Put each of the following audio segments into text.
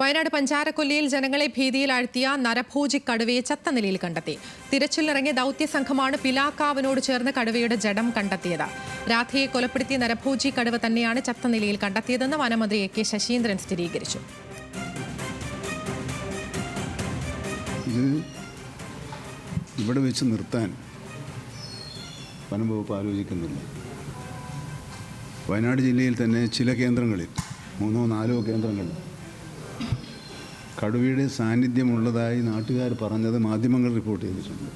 വയനാട് പഞ്ചാരക്കൊല്ലിയിൽ ജനങ്ങളെ ഭീതിയിലാഴ്ത്തിയ നരഭോജി കടുവയെ ചത്ത നിലയിൽ കണ്ടെത്തി. തിരച്ചിലിറങ്ങിയ ദൗത്യ സംഘമാണ് പിലാക്കാവിനോട് ചേർന്ന് കടുവയുടെ ജഡം കണ്ടെത്തിയത്. രാധയെ കൊലപ്പെടുത്തിയ നരഭോജി കടുവ തന്നെയാണ് ചത്ത നിലയിൽ കണ്ടെത്തിയതെന്ന് വനമന്ത്രി എ കെ ശശീന്ദ്രൻ സ്ഥിരീകരിച്ചു. ഇവിടെ വെച്ച് നിർത്താൻ വനംവകുപ്പ് ആലോചിക്കുന്നില്ല. വയനാട് ജില്ലയിൽ തന്നെ ചില കേന്ദ്രങ്ങളിൽ മൂന്നോ നാലോ കേന്ദ്രങ്ങളിൽ കടുവയുടെ സാന്നിധ്യമുള്ളതായി നാട്ടുകാർ പറഞ്ഞത് മാധ്യമങ്ങൾ റിപ്പോർട്ട് ചെയ്തിട്ടുണ്ട്.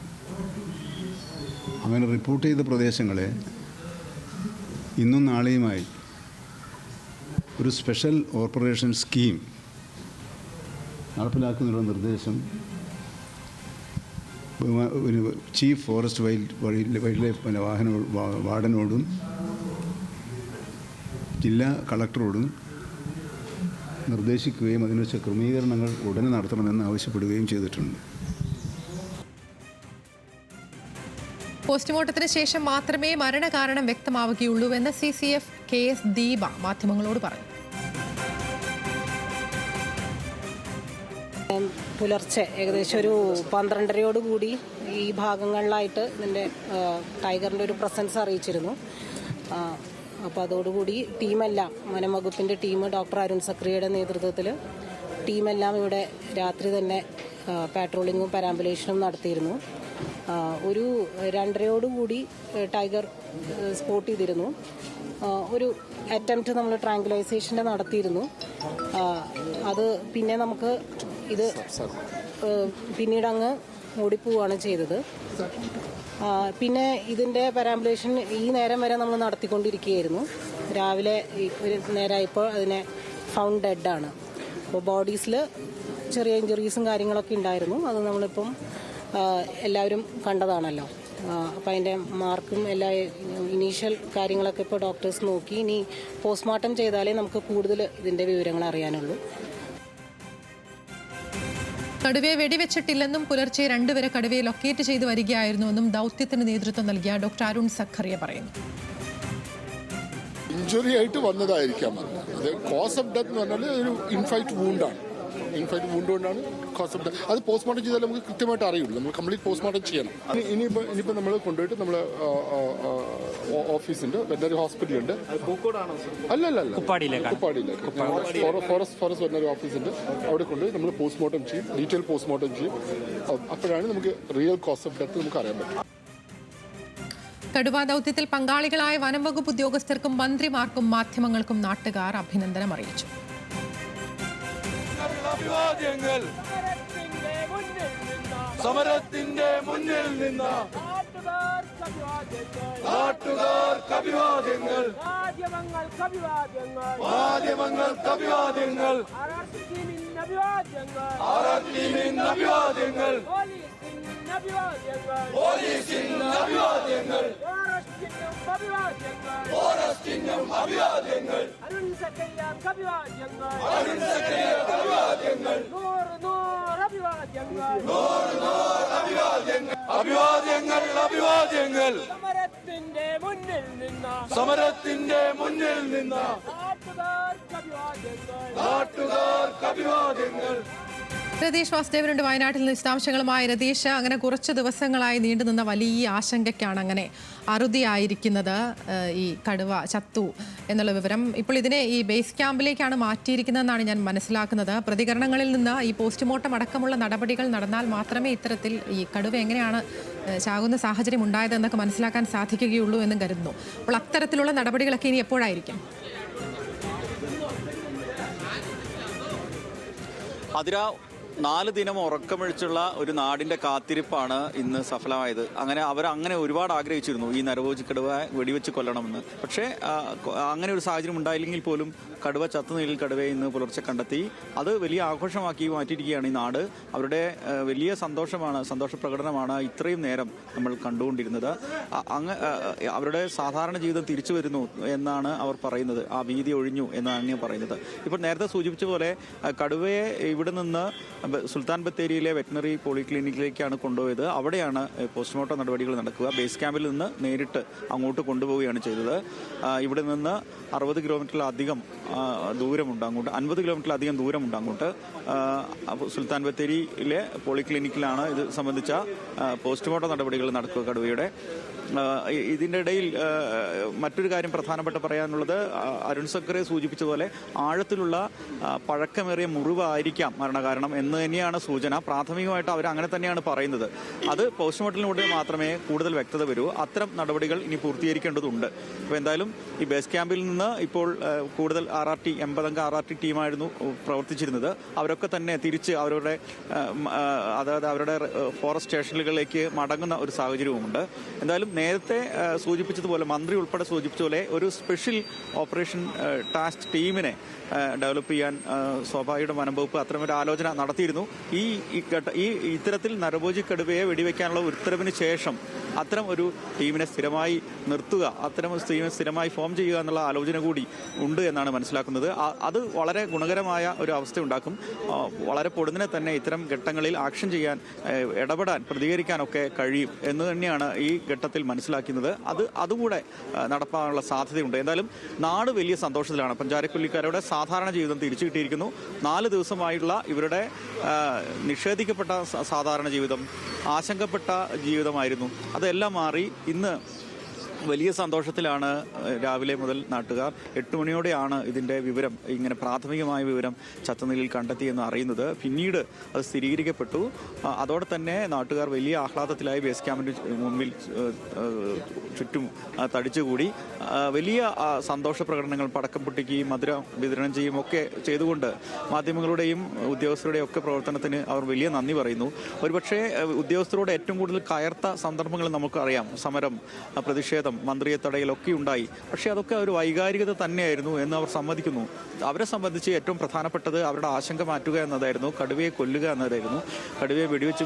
അങ്ങനെ റിപ്പോർട്ട് ചെയ്ത പ്രദേശങ്ങളെ ഇന്നും നാളെയുമായി ഒരു സ്പെഷ്യൽ ഓപ്പറേഷൻ സ്കീം നടപ്പിലാക്കുന്നതിനുള്ള നിർദ്ദേശം ഒരു chief forest wild wild life വാഹന വാർഡനോടും ജില്ലാ കളക്ടറോടും നിർദ്ദേശിക്കുകയും അതിനുവെച്ച ക്രമീകരണങ്ങൾ ഉടനെ നടത്തണമെന്ന് ആവശ്യപ്പെടുകയും ചെയ്തിട്ടുണ്ട്. പോസ്റ്റ്മോർട്ടത്തിന് ശേഷം മാത്രമേ മരണകാരണം വ്യക്തമാവുകയുള്ളൂവെന്ന് C C F K S Deepa മാധ്യമങ്ങളോട് പറഞ്ഞു. പുലർച്ചെ ഏകദേശം ഒരു പന്ത്രണ്ടരയോടുകൂടി ഈ ഭാഗങ്ങളിലായിട്ട് ഇതിന്റെ ടൈഗറിന്റെ ഒരു പ്രസൻസ് അറിയിച്ചിരുന്നു. അപ്പോൾ അതോടുകൂടി ടീമെല്ലാം വനംവകുപ്പിന്റെ ടീം ഡോക്ടർ അരുൺ സക്രിയയുടെ നേതൃത്വത്തിൽ ടീമെല്ലാം ഇവിടെ രാത്രി തന്നെ പാട്രോളിങ്ങും പരാമ്പുലേഷനും നടത്തിയിരുന്നു. ഒരു രണ്ടരയോടുകൂടി ടൈഗർ സ്പോട്ട് ചെയ്തിരുന്നു. ഒരു അറ്റംപ്റ്റ് നമ്മൾ ട്രാങ്കുലൈസേഷന്റെ നടത്തിയിരുന്നു. അത് പിന്നെ നമുക്ക് ഇത് പിന്നീടങ്ങ് പിന്നീട് അങ്ങ് ഓടിപ്പോവുകയാണ് ചെയ്തത്. പിന്നെ ഇതിന്റെ പരാമ്പുലേഷൻ ഈ നേരം വരെ നമ്മൾ നടത്തിക്കൊണ്ടിരിക്കുകയായിരുന്നു. രാവിലെ ഒരു നേരമായപ്പോൾ അതിനെ ഫൗണ്ട് ഡെഡാണ് അപ്പോൾ ബോഡീസിൽ ചെറിയ ഇഞ്ചുറീസും കാര്യങ്ങളൊക്കെ ഉണ്ടായിരുന്നു. അത് നമ്മളിപ്പം എല്ലാവരും കണ്ടതാണല്ലോ. അപ്പം അതിന്റെ മാർക്കും എല്ലാ ഇനീഷ്യൽ കാര്യങ്ങളൊക്കെ ഇപ്പോൾ ഡോക്ടേഴ്സ് നോക്കി. ഇനി പോസ്റ്റ്മോർട്ടം ചെയ്താലേ നമുക്ക് കൂടുതൽ ഇതിന്റെ വിവരങ്ങൾ അറിയാനുള്ളൂ. കടുവയെ വെടിവെച്ചിട്ടില്ലെന്നും പുലർച്ചെ രണ്ടുവരെ കടുവയെ ലൊക്കേറ്റ് ചെയ്ത് വരികയായിരുന്നുവെന്നും ദൗത്യത്തിന് നേതൃത്വം നൽകിയ ഡോക്ടർ അരുൺ സഖറിയ പറയുന്നു. ഇഞ്ചുറി ആയിട്ട് വന്നതായിരിക്കാം അത്. കോസ് ഓഫ് ഡെത്ത് എന്ന് പറഞ്ഞാൽ ഒരു ഇൻഫൈറ്റ് വൂണ്ടാണ് ഇൻഫൈറ്റ് വൂണ്ട് കൊണ്ടാണ് കോസ് ഓഫ് ഡെത്ത് അത് പോസ്റ്റ്മോർട്ടം ചെയ്താൽ നമുക്ക് കൃത്യമായിട്ട് അറിയുള്ളൂ. നമ്മൾ കംപ്ലീറ്റ് പോസ്റ്റ്മോർട്ടം ചെയ്യണം. ഇനി ഇനിയിപ്പോൾ ഇനിയിപ്പോൾ നമ്മൾ കൊണ്ടുപോയിട്ട് നമ്മൾ ഓഫീസുണ്ട് വെറ്റനറി ഹോസ്പിറ്റലുണ്ട്. അല്ല അല്ല അല്ല. കുപ്പാടിയിലേക്ക്. ഫോറസ്റ്റ് ഫോറസ്റ്റ് ഓഫീസ് ഓഫീസുണ്ട്. അവിടെ കൊണ്ട് നമ്മൾ പോസ്റ്റ്മോർട്ടം ചെയ്യും. ഡീറ്റെയിൽ പോസ്റ്റ്മോർട്ടം ചെയ്യും. അപ്പോഴാണ് നമുക്ക് റിയൽ കോസ് ഓഫ് ഡെത്ത് നമുക്ക് അറിയാൻ പറ്റും. കടുവ ദൗത്യത്തിൽ പങ്കാളികളായ വനം വകുപ്പ് ഉദ്യോഗസ്ഥർക്കും മന്ത്രിമാർക്കും മാധ്യമങ്ങൾക്കും നാട്ടുകാർ അഭിനന്ദനം അറിയിച്ചു. സമരത്തിന്റെ മുന്നിൽ നിന്ന. നാട്ടുകാർക്ക് അഭിവാദ്യങ്ങൾ മാധ്യമങ്ങൾക്ക് അഭിവാദ്യങ്ങൾ മാധ്യമങ്ങൾക്ക് അഭിവാദ്യങ്ങൾ അറസ്റ്റിന് അഭിവാദ്യങ്ങൾ ടീമിന് അഭിവാദ്യങ്ങൾ പോലീസിന് അഭിവാദ്യങ്ങൾ പോലീസിന് അഭിവാദ്യങ്ങൾ ഫോറസ്റ്റിനും അഭിവാദ്യങ്ങൾ ഫോറസ്റ്റിനും അഭിവാദ്യങ്ങൾ അരുൺ സക്കയ്യാർക്ക് അഭിവാദ്യങ്ങൾ അഭിവാദ്യങ്ങൾ നൂറ് നൂറ് അഭിവാദ്യങ്ങൾ അഭിവാദ്യങ്ങൾ അഭിവാദ്യങ്ങൾ. സമരത്തിന്റെ മുന്നിൽ നിന്ന സമരത്തിന്റെ മുന്നിൽ നിന്ന നാട്ടുകാർക്ക് അഭിവാദ്യങ്ങൾ. നാട്ടുകാർക്ക് അഭിവാദ്യങ്ങൾ. രതീഷ് വാസുദേവനുണ്ട് വയനാട്ടിൽ നിന്ന് വിശദാംശങ്ങളുമായി രതീഷ്. അങ്ങനെ കുറച്ച് ദിവസങ്ങളായി നീണ്ടുനിന്ന വലിയ ആശങ്കയ്ക്കാണ് അങ്ങനെ അറുതിയായിരിക്കുന്നത് ഈ കടുവ ചത്തു എന്നുള്ള വിവരം. ഇപ്പോൾ ഇതിനെ ഈ ബേസ് ക്യാമ്പിലേക്കാണ് മാറ്റിയിരിക്കുന്നതെന്നാണ് ഞാൻ മനസ്സിലാക്കുന്നത്. പ്രതികരണങ്ങളിൽ നിന്ന് ഈ പോസ്റ്റ്മോർട്ടം അടക്കമുള്ള നടപടികൾ നടന്നാൽ മാത്രമേ ഇത്തരത്തിൽ ഈ കടുവ എങ്ങനെയാണ് ചാകുന്ന സാഹചര്യം ഉണ്ടായതെന്നൊക്കെ മനസ്സിലാക്കാൻ സാധിക്കുകയുള്ളൂ എന്നും കരുതുന്നു. അപ്പോൾ അത്തരത്തിലുള്ള നടപടികളൊക്കെ ഇനി എപ്പോഴായിരിക്കും? അതിര നാല് ദിനം ഉറക്കമൊഴിച്ചുള്ള ഒരു നാടിന്റെ കാത്തിരിപ്പാണ് ഇന്ന് സഫലമായത്. അങ്ങനെ അവർ അങ്ങനെ ഒരുപാട് ആഗ്രഹിച്ചിരുന്നു ഈ നരഭോജി കടുവ വെടിവെച്ച് കൊല്ലണമെന്ന്. പക്ഷേ അങ്ങനെ ഒരു സാഹചര്യം ഉണ്ടായില്ലെങ്കിൽ പോലും കടുവ ചത്തുനിലയിൽ കടുവയെ ഇന്ന് പുലർച്ചെ കണ്ടെത്തി. അത് വലിയ ആഘോഷമാക്കി മാറ്റിയിരിക്കുകയാണ് ഈ നാട്. അവരുടെ വലിയ സന്തോഷമാണ് സന്തോഷ പ്രകടനമാണ് ഇത്രയും നേരം നമ്മൾ കണ്ടുകൊണ്ടിരുന്നത്. അങ്ങ് അവരുടെ സാധാരണ ജീവിതം തിരിച്ചു വരുന്നു എന്നാണ് അവർ പറയുന്നത്. ആ ഭീതി ഒഴിഞ്ഞു എന്നാണ് പറയുന്നത്. ഇപ്പോൾ നേരത്തെ സൂചിപ്പിച്ച പോലെ കടുവയെ ഇവിടെ നിന്ന് സുൽത്താൻ ബത്തേരിയിലെ വെറ്റിനറി പോളിക്ലിനിക്കിലേക്കാണ് കൊണ്ടുപോയത്. അവിടെയാണ് പോസ്റ്റ്മോർട്ടം നടപടികൾ നടക്കുക. ബേസ് ക്യാമ്പിൽ നിന്ന് നേരിട്ട് അങ്ങോട്ട് കൊണ്ടുപോവുകയാണ് ചെയ്തത്. ഇവിടെ നിന്ന് അറുപത് കിലോമീറ്ററിലധികം ദൂരമുണ്ട് അങ്ങോട്ട് അൻപത് കിലോമീറ്ററിലധികം ദൂരമുണ്ട് അങ്ങോട്ട്. സുൽത്താൻ ബത്തേരിയിലെ പോളിക്ലിനിക്കിലാണ് ഇത് സംബന്ധിച്ച പോസ്റ്റ്മോർട്ടം നടപടികൾ നടക്കുക കടുവയുടെ. ഇതിന്റെ ഇടയിൽ മറ്റൊരു കാര്യം പ്രധാനപ്പെട്ട പറയാനുള്ളത് അരുൺ സക്കറെ സൂചിപ്പിച്ചതുപോലെ ആഴത്തിലുള്ള പഴക്കമേറിയ മുറിവായിരിക്കാം മരണകാരണം എന്ന് തന്നെയാണ് സൂചന. പ്രാഥമികമായിട്ട് അവർ അങ്ങനെ തന്നെയാണ് പറയുന്നത്. അത് പോസ്റ്റ്മോർട്ടത്തിലൂടെ മാത്രമേ കൂടുതൽ വ്യക്തത വരൂ. അത്തരം നടപടികൾ ഇനി പൂർത്തീകരിക്കേണ്ടതുണ്ട്. അപ്പോൾ എന്തായാലും ഈ ബേസ് ക്യാമ്പിൽ നിന്ന് ഇപ്പോൾ കൂടുതൽ ആർ ആർ ടി എൺപതംഗ ആർ ആർ ടി ടീമായിരുന്നു പ്രവർത്തിച്ചിരുന്നത്. അവരൊക്കെ തന്നെ തിരിച്ച് അവരുടെ അതായത് അവരുടെ ഫോറസ്റ്റ് സ്റ്റേഷനുകളിലേക്ക് മടങ്ങുന്ന ഒരു സാഹചര്യവുമുണ്ട്. എന്തായാലും നേരത്തെ സൂചിപ്പിച്ചതുപോലെ മന്ത്രി ഉൾപ്പെടെ സൂചിപ്പിച്ചതുപോലെ ഒരു സ്പെഷ്യൽ ഓപ്പറേഷൻ ടാസ്ക് ടീമിനെ ഡെവലപ്പ് ചെയ്യാൻ സ്വാഭാവിക വനം വകുപ്പ് അത്തരമൊരു ആലോചന നടത്തിയിരുന്നു. ഈ ഈ ഇത്തരത്തിൽ നരഭോജി കടുവയെ വെടിവെക്കാനുള്ള ഉത്തരവിന് ശേഷം അത്തരം ഒരു ടീമിനെ സ്ഥിരമായി നിർത്തുക അത്തരം ടീമിനെ സ്ഥിരമായി ഫോം ചെയ്യുക എന്നുള്ള ആലോചന കൂടി ഉണ്ട് എന്നാണ് മനസ്സിലാക്കുന്നത്. അത് വളരെ ഗുണകരമായ ഒരു അവസ്ഥ ഉണ്ടാക്കും. വളരെ പൊടുന്നിനെ തന്നെ ഇത്തരം ഘട്ടങ്ങളിൽ ആക്ഷൻ ചെയ്യാൻ ഇടപെടാൻ പ്രതികരിക്കാനൊക്കെ കഴിയും എന്ന് തന്നെയാണ് ഈ ഘട്ടത്തിൽ മനസ്സിലാക്കുന്നത്. അത് അതുകൂടെ നടപ്പാനുള്ള സാധ്യതയുണ്ട്. എന്തായാലും നാട് വലിയ സന്തോഷത്തിലാണ്. പഞ്ചാരക്കൊല്ലിക്കാരുടെ സാധാരണ ജീവിതം തിരിച്ചു കിട്ടിയിരിക്കുന്നു. നാല് ദിവസമായിട്ടുള്ള ഇവരുടെ നിഷേധിക്കപ്പെട്ട സാധാരണ ജീവിതം ആശങ്കപ്പെട്ട ജീവിതമായിരുന്നു. അതെല്ലാം മാറി. ഇന്ന് വലിയ സന്തോഷത്തിലാണ് രാവിലെ മുതൽ നാട്ടുകാർ എട്ട് മണിയോടെയാണ് ഇതിന്റെ വിവരം ഇങ്ങനെ പ്രാഥമികമായ വിവരം ചത്തനിലയിൽ കണ്ടെത്തിയെന്ന് അറിയുന്നത്. പിന്നീട് അത് സ്ഥിരീകരിക്കപ്പെട്ടു. അതോടെ തന്നെ നാട്ടുകാർ വലിയ ആഹ്ലാദത്തിലായി ബേസ് ക്യാമ്പിന് മുമ്പിൽ ചുറ്റും തടിച്ചുകൂടി. വലിയ സന്തോഷ പ്രകടനങ്ങൾ പടക്കം പൊട്ടിക്കുകയും മധുരം വിതരണം ചെയ്യുകയും ഒക്കെ ചെയ്തുകൊണ്ട് മാധ്യമങ്ങളുടെയും ഉദ്യോഗസ്ഥരുടെയും ഒക്കെ പ്രവർത്തനത്തിന് അവർ വലിയ നന്ദി പറയുന്നു. ഒരുപക്ഷെ ഉദ്യോഗസ്ഥരോട് ഏറ്റവും കൂടുതൽ കയർത്ത സന്ദർഭങ്ങൾ നമുക്കറിയാം. സമരം ആ, പ്രതിഷേധം മന്ത്രിയെ തടയലൊക്കെ ഉണ്ടായി പക്ഷേ അതൊക്കെ ഒരു വൈകാരികത തന്നെയായിരുന്നു എന്ന് അവർ സമ്മതിക്കുന്നു. അവരെ സംബന്ധിച്ച് ഏറ്റവും പ്രധാനപ്പെട്ടത് അവരുടെ ആശങ്ക മാറ്റുക എന്നതായിരുന്നു കടുവയെ കൊല്ലുക എന്നതായിരുന്നു. കടുവയെ വെടിവെച്ച്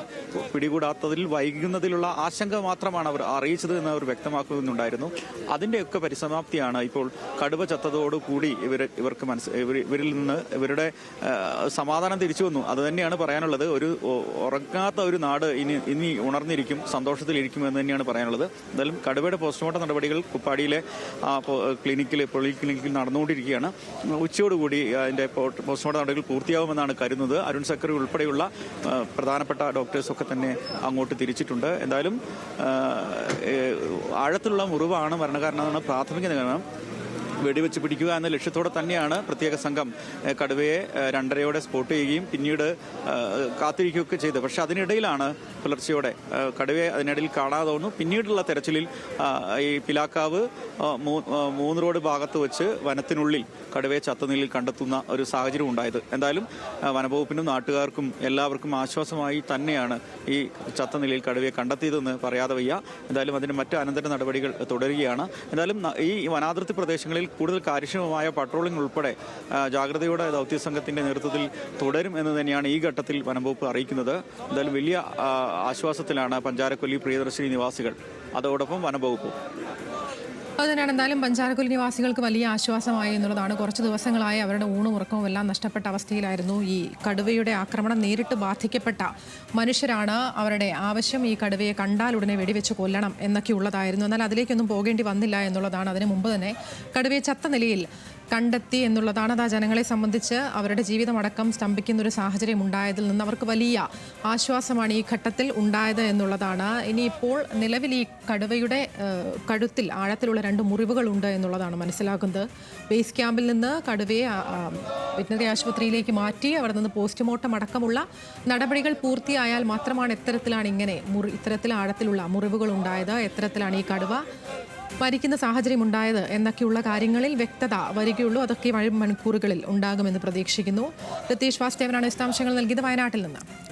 പിടികൂടാത്തതിൽ വൈകുന്നതിലുള്ള ആശങ്ക മാത്രമാണ് അവർ അറിയിച്ചത് എന്ന് അവർ വ്യക്തമാക്കുന്നുണ്ടായിരുന്നു. അതിന്റെയൊക്കെ പരിസമാപ്തിയാണ് ഇപ്പോൾ കടുവ ചത്തതോടുകൂടി ഇവർ ഇവർക്ക് മനസ്സ് ഇവരിൽ നിന്ന് ഇവരുടെ സമാധാനം തിരിച്ചു വന്നു. അത് തന്നെയാണ് പറയാനുള്ളത്. ഒരു ഉറങ്ങാത്ത ഒരു നാട് ഇനി ഇനി ഉണർന്നിരിക്കും സന്തോഷത്തിലിരിക്കും എന്ന് തന്നെയാണ് പറയാനുള്ളത്. എന്തായാലും കടുവയുടെ പോസ്റ്റ്മോർട്ടം നടപടികൾ കുപ്പാടിയിലെ ക്ലിനിക്കിൽ പൊളി ക്ലിനിക്കിൽ നടന്നുകൊണ്ടിരിക്കുകയാണ്. ഉച്ചയോടുകൂടി അതിന്റെ പോസ്റ്റ്മോർട്ടം നടപടികൾ പൂർത്തിയാവുമെന്നാണ് കരുതുന്നത്. അരുൺ സക്കറി ഉൾപ്പെടെയുള്ള പ്രധാനപ്പെട്ട ഡോക്ടേഴ്സ് ഒക്കെ തന്നെ അങ്ങോട്ട് തിരിച്ചിട്ടുണ്ട്. എന്തായാലും ആഴത്തിലുള്ള മുറിവാണ് മരണകാരണമെന്നാണ് പ്രാഥമിക നിഗമനം. വെടിവെച്ച് പിടിക്കുക എന്ന ലക്ഷ്യത്തോടെ തന്നെയാണ് പ്രത്യേക സംഘം കടുവയെ രണ്ടരയോടെ സ്പോട്ട് ചെയ്യുകയും പിന്നീട് കാത്തിരിക്കുകയൊക്കെ ചെയ്തത്. പക്ഷെ അതിനിടയിലാണ് പുലർച്ചയോടെ കടുവയെ അതിനിടയിൽ കാണാതെ വന്നു. പിന്നീടുള്ള തെരച്ചിലിൽ ഈ പിലാക്കാവ് മൂന്ന് റോഡ് ഭാഗത്ത് വെച്ച് വനത്തിനുള്ളിൽ കടുവയെ ചത്തനിലയിൽ കണ്ടെത്തുന്ന ഒരു സാഹചര്യം ഉണ്ടായത്. എന്തായാലും വനവകുപ്പിനും നാട്ടുകാർക്കും എല്ലാവർക്കും ആശ്വാസമായി തന്നെയാണ് ഈ ചത്തനിലയിൽ കടുവയെ കണ്ടെത്തിയതെന്ന് പറയാതെ വയ്യ. എന്തായാലും അതിന് മറ്റ് അനന്തര നടപടികൾ തുടരുകയാണ്. എന്തായാലും ഈ വനാതിർത്തി പ്രദേശങ്ങളിൽ കൂടുതൽ കാര്യക്ഷമമായ പട്രോളിംഗ് ഉൾപ്പെടെ ജാഗ്രതയോടെ ദൗത്യ സംഘത്തിന്റെ നേതൃത്വത്തിൽ തുടരും എന്ന് തന്നെയാണ് ഈ ഘട്ടത്തിൽ വനംവകുപ്പ് അറിയിക്കുന്നത്. എന്തായാലും വലിയ ആശ്വാസത്തിലാണ് പഞ്ചാരക്കൊല്ലി പ്രിയദർശിനി നിവാസികൾ. അതോടൊപ്പം വനംവകുപ്പും. അത് തന്നെയാണ് എന്തായാലും പഞ്ചാരക്കുലി നിവാസികൾക്ക് വലിയ ആശ്വാസമായി എന്നുള്ളതാണ്. കുറച്ച് ദിവസങ്ങളായി അവരുടെ ഊണും ഉറക്കവും എല്ലാം നഷ്ടപ്പെട്ട അവസ്ഥയിലായിരുന്നു ഈ കടുവയുടെ ആക്രമണം. നേരിട്ട് ബാധിക്കപ്പെട്ട മനുഷ്യരാണ് അവരുടെ ആവശ്യം ഈ കടുവയെ കണ്ടാൽ ഉടനെ വെടിവെച്ച് കൊല്ലണം എന്നൊക്കെ ഉള്ളതായിരുന്നു എന്നാൽ അതിലേക്കൊന്നും പോകേണ്ടി വന്നില്ല എന്നുള്ളതാണ്. അതിനു മുമ്പ് തന്നെ കടുവയെ ചത്ത നിലയിൽ കണ്ടെത്തി എന്നുള്ളതാണ് അത് ആ ജനങ്ങളെ സംബന്ധിച്ച് അവരുടെ ജീവിതമടക്കം സ്തംഭിക്കുന്ന ഒരു സാഹചര്യം ഉണ്ടായതിൽ നിന്ന് അവർക്ക് വലിയ ആശ്വാസമാണ് ഈ ഘട്ടത്തിൽ ഉണ്ടായത് എന്നുള്ളതാണ്. ഇനിയിപ്പോൾ നിലവിൽ ഈ കടുവയുടെ കഴുത്തിൽ ആഴത്തിലുള്ള രണ്ട് മുറിവുകളുണ്ട് എന്നുള്ളതാണ് മനസ്സിലാക്കുന്നത് ബേസ് ക്യാമ്പിൽ നിന്ന് കടുവയെ വെറ്റിനറി ആശുപത്രിയിലേക്ക് മാറ്റി അവിടെ നിന്ന് പോസ്റ്റ്മോർട്ടം അടക്കമുള്ള നടപടികൾ പൂർത്തിയായാൽ മാത്രമാണ് എത്തരത്തിലാണ് ഇങ്ങനെ മുറി ഇത്തരത്തിൽ ആഴത്തിലുള്ള മുറിവുകൾ ഉണ്ടായത്. എത്തരത്തിലാണ് ഈ കടുവ മരിക്കുന്ന സാഹചര്യം ഉണ്ടായത് എന്നൊക്കെയുള്ള കാര്യങ്ങളിൽ വ്യക്തത വരികയുള്ളൂ. അതൊക്കെ വഴി മണിക്കൂറുകളിൽ ഉണ്ടാകുമെന്ന് പ്രതീക്ഷിക്കുന്നു. രതീഷ് വാസ്തവനാണ് വിശദാംശങ്ങൾ നൽകിയത്. വയനാട്ടിൽ നിന്ന്